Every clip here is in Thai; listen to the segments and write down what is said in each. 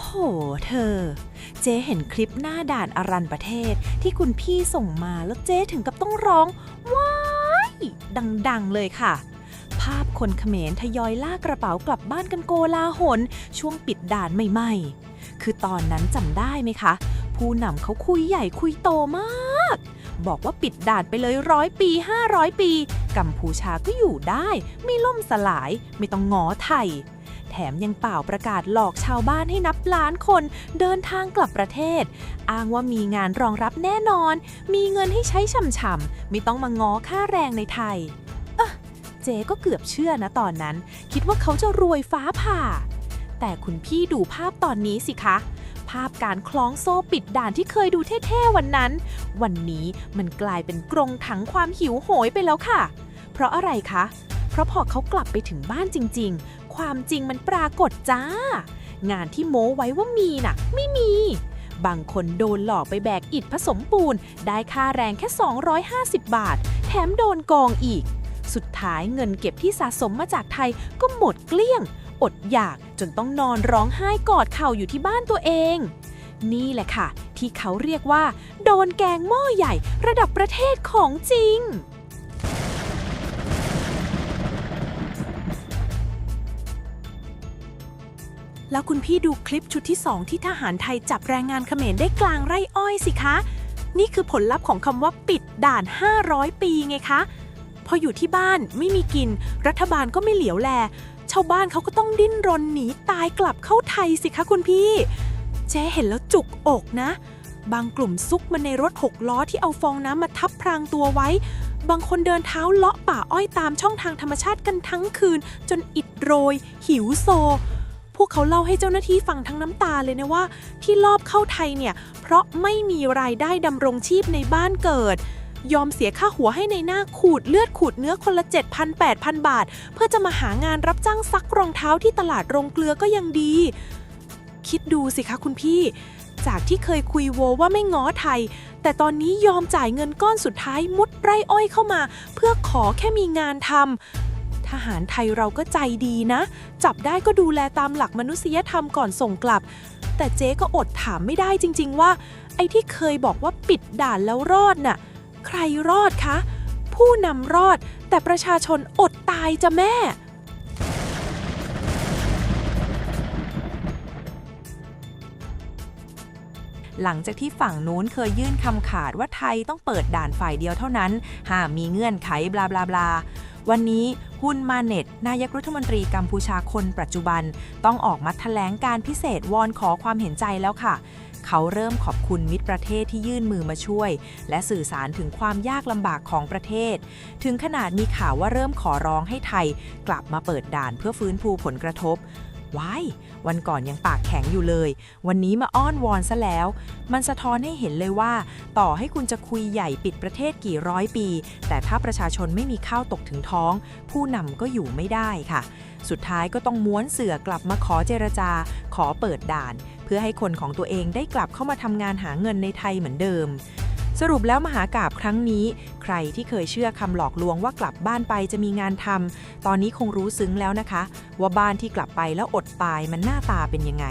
โห เธอ เจ๊เห็นคลิปหน้าด่านอารันประเทศที่คุณพี่ส่งมาแล้วเจ๊ถึงกับต้องร้องว้ายดังๆเลยค่ะ ภาพคนเขมรทยอยลากกระเป๋ากลับบ้านกันโกลาหลช่วงปิดด่านใหม่ๆ คือตอนนั้นจำได้ไหมคะ ผู้นำเขาคุยใหญ่คุยโตมาก บอกว่าปิดด่านไปเลยร้อยปี 500 ปี กัมพูชาก็อยู่ได้ ไม่ล่มสลาย ไม่ต้องงอไทย แถมยังเป่าประกาศหลอกชาวบ้านให้นับล้านคนเดินทางกลับประเทศ อ้างว่ามีงานรองรับแน่นอน มีเงินให้ใช้ช่ำๆไม่ต้องมาง้อค่าแรงในไทยเอะเจ๊ก็เกือบเชื่อนะตอนนั้น คิดว่าเขาจะรวยฟ้าผ่า แต่คุณพี่ดูภาพตอนนี้สิคะภาพการคล้องโซ่ปิดด่านที่เคยดูเท่ๆวันนั้น วันนี้มันกลายเป็นกรงถังความหิวโหยไปแล้วค่ะ เพราะอะไรคะ ราะพอเขากลับไปถึงบ้านจริง ๆ ความจริงมันปรากฏจ้า งานที่โม้ไว้ว่ามีน่ะ ไม่มี บางคนโดนหลอกไปแบกอิฐผสมปูน ได้ค่าแรงแค่ 250 บาท แถมโดนโกองอีก สุดท้ายเงินเก็บที่สะสมมาจากไทยก็หมดเกลี้ยง อดอยากจนต้องนอนร้องไห้กอดเข่าอยู่ที่บ้านตัวเอง นี่แหละค่ะ ที่เขาเรียกว่า โดนแกงหม้อใหญ่ระดับประเทศของจริง แล้วคุณพี่ดูคลิปชุดที่ 2 ที่ทหารไทยจับแรงงานเขมรได้กลางไร่อ้อยสิคะ นี่คือผลลัพธ์ของคำว่าปิดด่าน 500 ปีไงคะ พออยู่ที่บ้านไม่มีกิน รัฐบาลก็ไม่เหลียวแล ชาวบ้านเขาก็ต้องดิ้นรนหนีตายกลับเข้าไทยสิคะคุณพี่ เจ๊เห็นแล้วจุกอกนะ บางกลุ่มซุกมาในรถหกล้อที่เอาฟองน้ำมาทับพรางตัวไว้ บางคนเดินเท้าเลาะป่าอ้อยตามช่องทางธรรมชาติกันทั้งคืน จนอิดโรย หิวโซ พวกเขาเล่าให้เจ้าหน้าที่ฟังทั้งน้ำตาเลยนะว่า ที่ลอบเข้าไทยเนี่ย เพราะไม่มีรายได้ดำรงชีพในบ้านเกิด ยอมเสียค่าหัวให้ในหน้าขูดเลือดขูดเนื้อคนละ 7,000 8,000 บาท เพื่อจะมาหางานรับจ้างซักรองเท้าที่ตลาดโรงเกลือก็ยังดี คิดดูสิคะคุณพี่จากที่เคยคุยโวว่าไม่ง้อไทย แต่ตอนนี้ยอมจ่ายเงินก้อนสุดท้ายมุดไร่อ้อยเข้ามา เพื่อขอแค่มีงานทำ ทหารไทยเราก็ใจดีนะ จับได้ก็ดูแลตามหลักมนุษยธรรมก่อนส่งกลับ แต่เจ๊ก็อดถามไม่ได้จริง ๆ ว่า ไอ้ที่เคยบอกว่าปิดด่านแล้วรอดน่ะ ใครรอดคะ ผู้นำรอด แต่ประชาชนอดตายจะแม่หลังจากที่ฝั่งนู้นเคยยื่นคำขาดว่าไทยต้องเปิดด่านฝ่ายเดียวเท่านั้น ห้ามมีเงื่อนไขบลาบลาบลา วันนี้ฮุนมาเน็ต นายกรัฐมนตรีกัมพูชาคนปัจจุบัน ต้องออกมาแถลงการพิเศษวอนขอความเห็นใจแล้วค่ะ เขาเริ่มขอบคุณมิตรประเทศที่ยื่นมือมาช่วย และสื่อสารถึงความยากลำบากของประเทศ ถึงขนาดมีข่าวว่าเริ่มขอร้องให้ไทย กลับมาเปิดด่านเพื่อฟื้นฟูผลกระทบ ว้ายวันก่อนยังปากแข็งอยู่เลย วันนี้มาอ้อนวอนซะแล้ว มันสะท้อนให้เห็นเลยว่า ต่อให้คุณจะคุยใหญ่ปิดประเทศกี่ร้อยปี แต่ถ้าประชาชนไม่มีข้าวตกถึงท้อง ผู้นำก็อยู่ไม่ได้ค่ะ สุดท้ายก็ต้องม้วนเสือกลับมาขอเจรจา ขอเปิดด่าน เพื่อให้คนของตัวเองได้กลับเข้ามาทำงานหาเงินในไทยเหมือนเดิม สรุปแล้วมหากาบครั้งนี้ ใครที่เคยเชื่อคำหลอกลวงว่ากลับบ้านไปจะมีงานทำตอนนี้คงรู้ซึ้งแล้วนะคะ ว่าบ้านที่กลับไปแล้วอดตายมันหน้าตาเป็นยังไง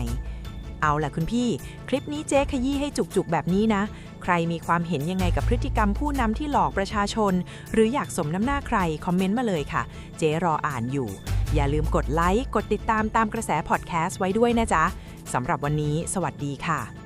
เอาล่ะคุณพี่ คลิปนี้เจ๊ขยี้ให้จุกๆแบบนี้นะ ใครมีความเห็นยังไงกับพฤติกรรมผู้นำที่หลอกประชาชน หรืออยากสมน้ำหน้าใครคอมเมนต์มาเลยค่ะ เจ๊รออ่านอยู่ อย่าลืมกดไลค์กดติดตามตามกระแสพอดแคสต์ไว้ด้วยนะจ๊ะสำหรับวันนี้ สวัสดีค่ะ